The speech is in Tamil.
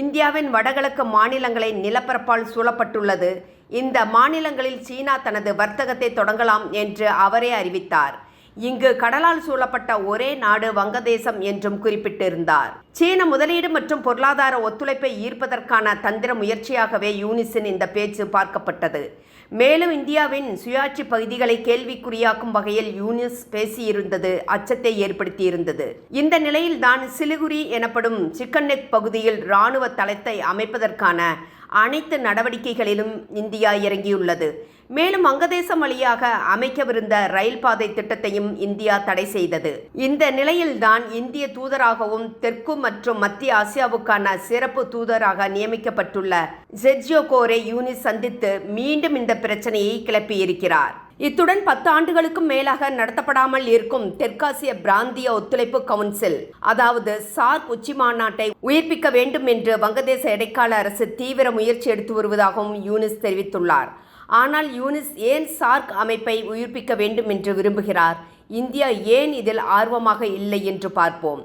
இந்தியாவின் வடகிழக்கு மாநிலங்களை நிலப்பரப்பால் சூழப்பட்டுள்ளது. இந்த மாநிலங்களில் சீனா தனது வர்த்தகத்தை தொடங்கலாம் என்று அவரே அறிவித்தார். இங்கு கடலால் சூழப்பட்ட ஒரே நாடு வங்கதேசம் என்றும் குறிப்பிட்டிருந்தார். சீன முதலீடு மற்றும் பொருளாதார ஒத்துழைப்பை ஈர்ப்பதற்கான தந்திர முயற்சியாகவே யூனிசின் இந்த பேச்சு பார்க்கப்பட்டது. மேலும் இந்தியாவின் சுயாட்சி பகுதிகளை கேள்விக்குறியாக்கும் வகையில் யூனிஸ் பேசியிருந்தது அச்சத்தை ஏற்படுத்தியிருந்தது. இந்த நிலையில்தான் சிலிகுரி எனப்படும் சிக்கன் நெக் பகுதியில் இராணுவ தளத்தை அமைப்பதற்கான அனைத்து நடவடிக்கைகளிலும் இந்தியா இறங்கியுள்ளது. மேலும் வங்கதேசம் வழியாக அமைக்கவிருந்த ரயில் பாதை திட்டத்தையும் இந்தியா தடை செய்தது. இந்த நிலையில்தான் இந்திய தூதராகவும் தெற்கு மற்றும் மத்திய ஆசியாவுக்கான சிறப்பு தூதராக நியமிக்கப்பட்டுள்ள செர்ஜியோ கோரை யூனிஸ் சந்தித்து மீண்டும் இந்த பிரச்சனையை கிளப்பியிருக்கிறார். இத்துடன் பத்து ஆண்டுகளுக்கும் மேலாக நடத்தப்படாமல் இருக்கும் தெற்காசிய பிராந்திய ஒத்துழைப்பு கவுன்சில் அதாவது சார்க் உச்சி மாநாட்டை உயிர்ப்பிக்க வேண்டும் என்று வங்கதேச இடைக்கால அரசு தீவிர முயற்சி எடுத்து வருவதாகவும் யூனிஸ் தெரிவித்துள்ளார். ஆனால் யூனிஸ் ஏன் சார்க் அமைப்பை உயிர்ப்பிக்க வேண்டும் என்று விரும்புகிறார்? இந்தியா ஏன் இதில் ஆர்வமாக இல்லை என்று பார்ப்போம்.